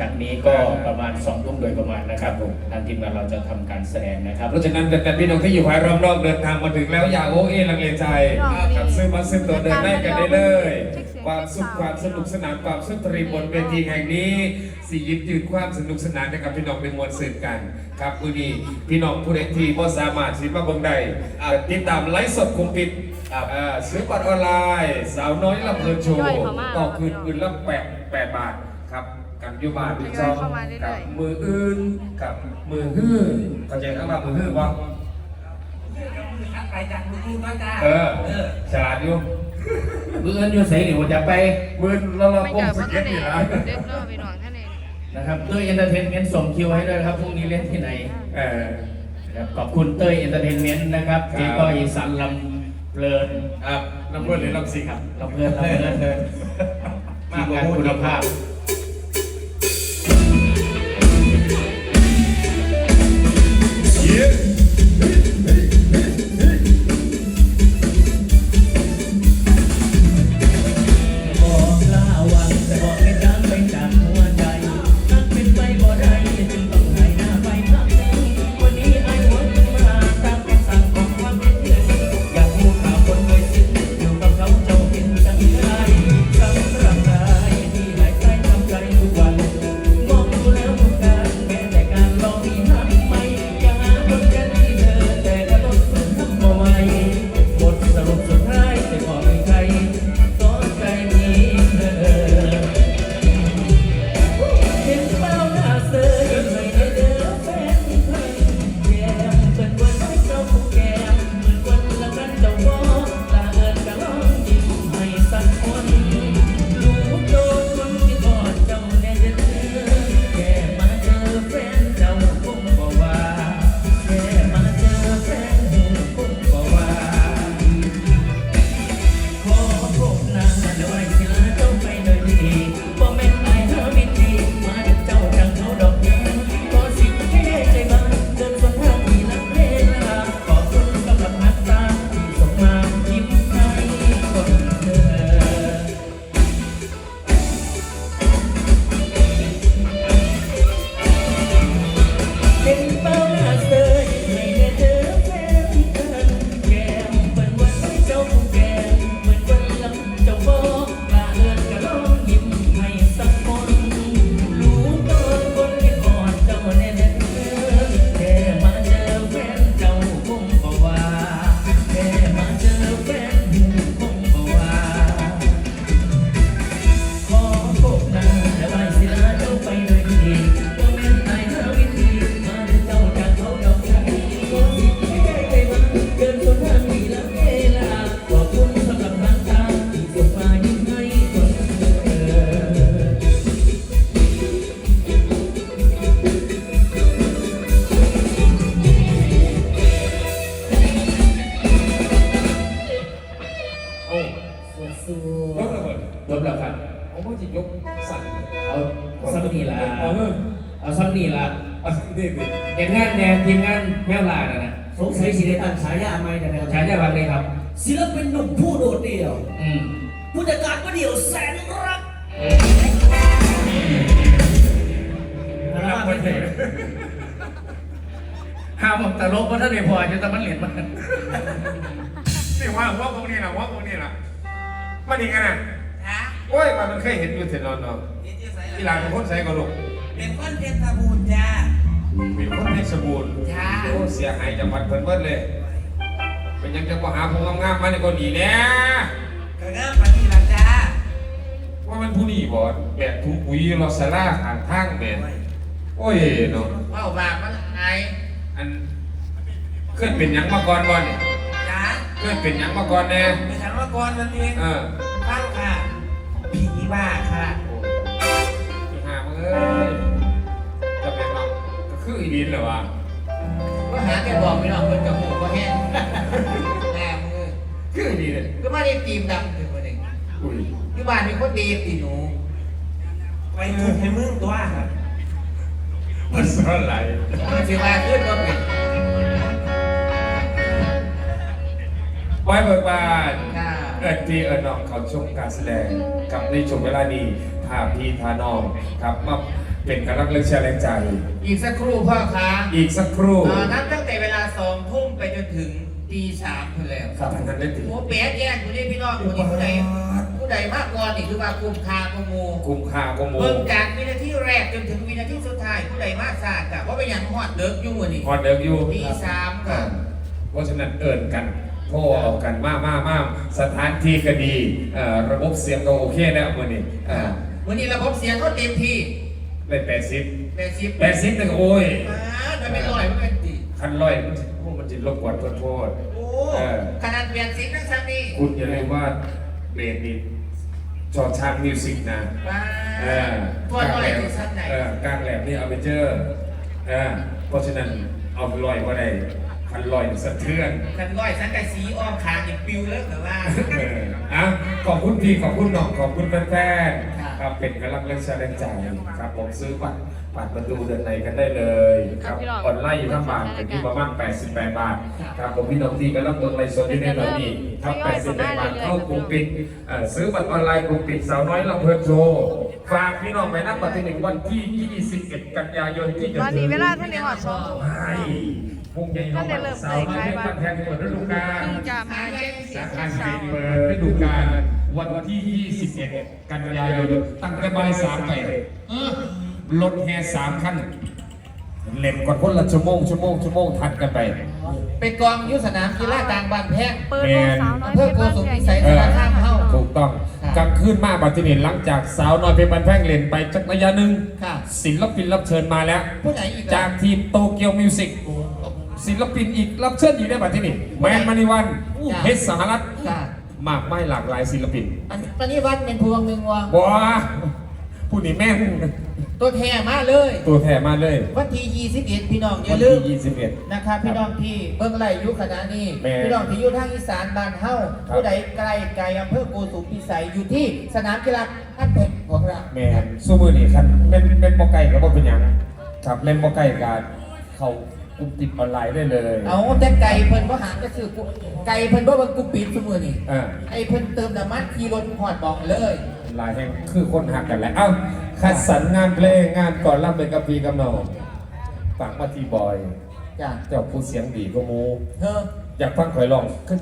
จากนี้ก็ประมาณสองทุ่มโดยประมาณนะครับผมทางทีมงานเราจะทำการแสดงนะครับ เพราะฉะนั้นแต่พี่น้องที่อยู่ภายรอบๆเดินทางมาถึงแล้วอย่าโอเอลังเลใจครับซื้อมาซื้อตัวเดินได้กันได้เลย ความสุขความสนุกสนานความสุนทรีบนเวทีแห่งนี้สียิบยืนความสนุกสนานนะครับพี่น้องเป็นมวลสื่อกัน ครับมือนี้พี่น้องผู้ใดที่บ่สามารถสิมาเบิ่งได้อ่าติดตามไลฟ์สดคุมปิดอ่าซื้อบัตรออนไลน์ สาวน้อยลำเพลินโชว์ต่อคืนคืนละแปดแปดบาท ครับกันอยุบาทที่สองกับมืออื่นกับมือฮื้อเข้าใจคำว่ามือฮื้อป่ะไปจากมืออื่นมาจ้าเออฉลาดอยู่เมื่อนอยู่ใส่หนิวจะไปมือละละไม่ปงจับสเพราะเก็ท่าตนเอนี่งนะเด็กน้อยไปหน่อยท่านเองนะครับเต้ยเอนเตอร์เทนเมนต์ส่งคิวให้ด้วยครับพรุ่งนี้เล่นที่ไหนเออนะครับขอบคุณเต้ยเอนเตอร์เทนเมนต์นะครับครับเจ๊ก้อยสันลำเพลินครับน้ำเพื่อนหรือน้ำซิงครับลำเพลินลำเพลินเลยทีมงานคุณภาพ โอ้สู้ยกระเบิดยกแล้วครับโอ้โหจิยกสั่นเอาซัมนี่ละเออเอาซัมนี่ละเอานี่ดิเห็นงานแนวทีมงานแม่ลาน่ะนะสงสัยสิได้ตั้งฉายาใหม่แต่แนวใช้ได้บ้างเลยครับ ศิลปินหนุ่มผู้โดดเดี่ยวอืมผู้จัดการก็เดี่ยวแสนรักรับไปเถอะห้ามผมตลกเพราะท่านไม่พอจะตะมันเหรียญมัน นี่ว่าว่าพวกนี้ล่ะว่าพวกนี้ล่ะมาดีกันนะฮะโอ้ยมันเคยเห็นอยู่เทนนอนเนาะที่หลานเป็นคนใส่กระดูกเป็นคนเพชรบูรณ์จ้าเป็นคนเพชรบูรณ์จ้าโอ้เสียหายจังหวัดเพิ่นเบิดเลย เป็นยังจะมาหาผู้งามๆมาในคนดีแน่ก็เริ่มมาทีละจ้าว่ามันผู้นี้บ่แบกถุงปุ๋ยรอสลาข้างทางแม่นโอ้ยเนาะเป้าบาปมันไงอันเคยเป็นหยังมาก่อนบ่เนี่ยจ้า เคยเป็นหยังมาก่อนแน่ไปถามว่าก่อนมันเองเออฟังค่ะ ผีบ้าค่ะพี่หามึงเอ้ยจะเป็นเนาะก็คืออีดินเหรอวะก็หาแกบอกไม่หรอกคนกับหูก็แห้งแม่มือคืออีดินเลยก็ไม่ได้ตีมดำถึงวันหนึ่งอุ้ยที่บ้านมีคนดีตีหนูไปทุกให้มึงตัวครับมันสอนไหลมันสิมาขึ้นก็เป็น ไว้เบิกบานค่ะเอิดที่เอิดน้องเขาชมการแสดงกับในชมเวลานี้พาพี่พาน้องครับมาเป็นกำลังเลือกเชียร์แรงใจ อีกสักครู่พ่อคะอีกสักครู่อ่านับตั้งแต่เวลาสองทุ่มไปจนถึงตีสามเพื่อแล้วครับทางนั้นได้ถึงโอ้เป๊ะแยกอยู่นี่พี่น้องคนนี้ผู้ใดผู้ใดมากกว่านี่คือว่ากุมคากุมโมกุมภากุมโมเบิ่งจากวินาทีแรกจนถึงวินาทีสุดท้ายผู้ใดมากซาดกะเพราะเป็นอย่างฮอดเดิกอยู่มื้อนี่พอเดิมอยู่ตีสามค่ะเพราะฉะนั้นเอิ่นกัน โทรเอากันมามามาสถานที่ก็ดีเอ่อระบบเสียงก็โอเคแล้วมื่อนี้เอ่อวันนี้ระบบเสียงเขาเต็มที่ได้แปดสิบแปดสิบแปดสิบนึงโอ้ยอ่ามันเป็นร้อยมันเป็นตีคันร้อยมันจะโอ้มันจะรบกวนโทษโทษโอ้เออขนาดเปลี่ยนเสียงทั้งชั้นนี่คุณอย่าลืมว่าเบสนี่จอชาร์มิวสิกนะว้าเออตัวน้อยที่ชั้นไหนเออกลางแหลมนี่เอาไปเจอเออเพราะฉะนั้นเอาลอยว่าได้ คันลอยสะเทือนขันร้อยสังกะสีอ้อมคางอีกปิวเลยแบบว่า เอออะขอบคุณพี่ขอบคุณน้องขอบคุณแฟนครับๆครับเป็นกำลังเล่นแสดงใจครับผมซื้อบัตรบัตรประตูเดินในกันได้เลยครับออนไลน์อยู่ข้างบาทเป็นที่ประมาณ88 บาทครับผมพี่น้องที่กำลังเบิ่งไลฟ์สดอยู่ในตอนนี้ครับ88บาทเข้ากลุ่มปิดเอ่อซื้อบัตรออนไลน์กลุ่มปิดสาวน้อยลำเพลินโชว์ ฝากพี่น้องไปนับบัตรที่หนึ่งวันที่ 21 กันยายนที่จะตอนนี้เวลาท่านเรียกว่าสองทุ่มใช่พุ่งใหญ่ของบัตรสาวน้อยเป็นบัตรแทนเปิดฤดูกาลเพิ่งจะมาเช็คเสียสางขาเช้าปิดเปิดฤดูกาลวันที่ 21 กันยายนตั้งแต่บ่ายสามไปเออรถแห่สามคันเล่นก่อนคนละชั่วโมงชั่วโมงชั่วโมงทัดกันไป ไปกองอยุสนามกีฬากลางบ้านแพงเปิดวงสาวน้อยเพื่อเพชรโกบ้านสุมใหญ่พิสัยเออข้ามเฮ้าถูกต้องครับ กลางคืนมาบัดทีนี้หลังจากสาวน้อยเพชรบันแพงเล่นไปจักระยะหนึ่งค่ะศิลปินรับเชิญมาแล้ว ผู้ไหนอีกจากทีมโตเกียวมิวสิกศิลปินอีกรับเชิญอยู่ได้บัดทีนี้แมนมณีวันเพชรสหรัฐค่ะมากไม่หลากหลายศิลปิน อันตอนนี้วัดเป็นพวงหนึ่งวะบัวผู้นี้แม่ง ตัวแทนมาเลย ตัวแทนมาเลยวันที่21พี่น้องอย่าวันลืม ที่21 นะครับพี่น้องที่เบิ่งไล่อยุคณะนี้แม่พี่น้องที่อยู่ทางอีสานบ้านเฮาครับผู้ใดไกลไกลอำเภอโกสุมพิสัยอยู่ที่สนามกีฬาท่านเพชรของเราแม่นสู้มือนี่ครับเป็นเป็นบ่ไก่ก็บ่เป็นหยังครับเล่นบ่ไก่กันเขากลุ่มติดออนไลน์ได้เลยเอาแต่ไก่เพิ่นบ่หางก็คือกูไก่เพิ่นบ่เบิ่งกูปิดซุมื้อนี่อ่าไอ้เพิ่นเติมน้ำมันขี่รถฮอดบอกเลยห ลายแห่งคือคนหักกันแหล้วเอ้าคัดสรรงานเพลงงานก่อนรับเป็นกับพีกับน้องฝากมาที่บอย จ้ะเจ้าผู้เสียงดีก็มูเฮ้ออยากฟังข่อยร้องขึ้น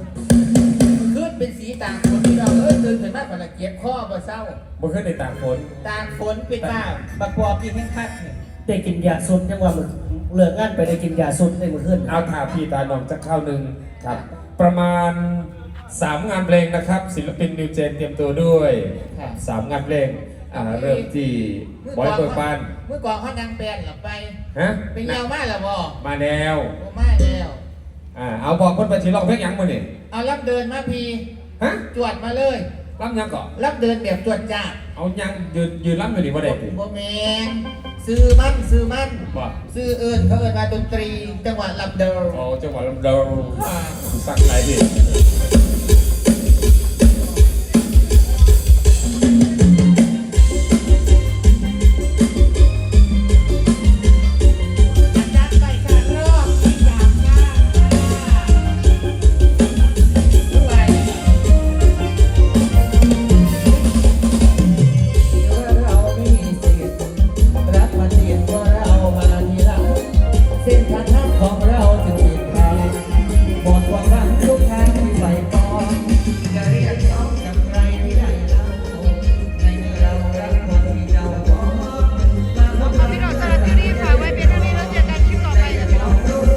ขึ้นเป็นสีต่างฝนพี่น้องเอ้ยตื่นขึ้นมาก่อนละเก็บข้อบ่เศร้า บ่ขึ้นในต่างคนต่างฝนเป็นว่าบักปอบพี่แห้งคักนี่ได้กินยาสุดยังว่ามึงเลิกงานไปได้กินยาสุดได้มื้อคืนเอาถาพี่ตาน้องจะเข้าหนึ่งครับ ประมาณ สามงานเพลงนะครับ ศิลปินนิวเจนเตรียมตัวด้วยค่ะ สามงานเพลงอ่าเริ่มที่บอยเปิดบ้านเมื่อก่อนเขานางแปลนหลับไป ฮะเป็นยาวมากละบ่มาแล้วโอ้มาแล้วอ่าเอาบอกคนไปชีร้องเพลงหยังมาเนี่ยเอารับเดินมาพี่ฮะจวดมาเลย รับหยังก่อนรับเดินแบบจวดจ้าดเอายังยืนยืนรับอยู่ดีว่าได้ติโบแมนซื้อมั่นซื้อมั่นว่าซื้อเอิญเขาเอิญมาดนตรี จังหวัดลำเดินอ๋อจังหวัดลำเดาสักไหนดิ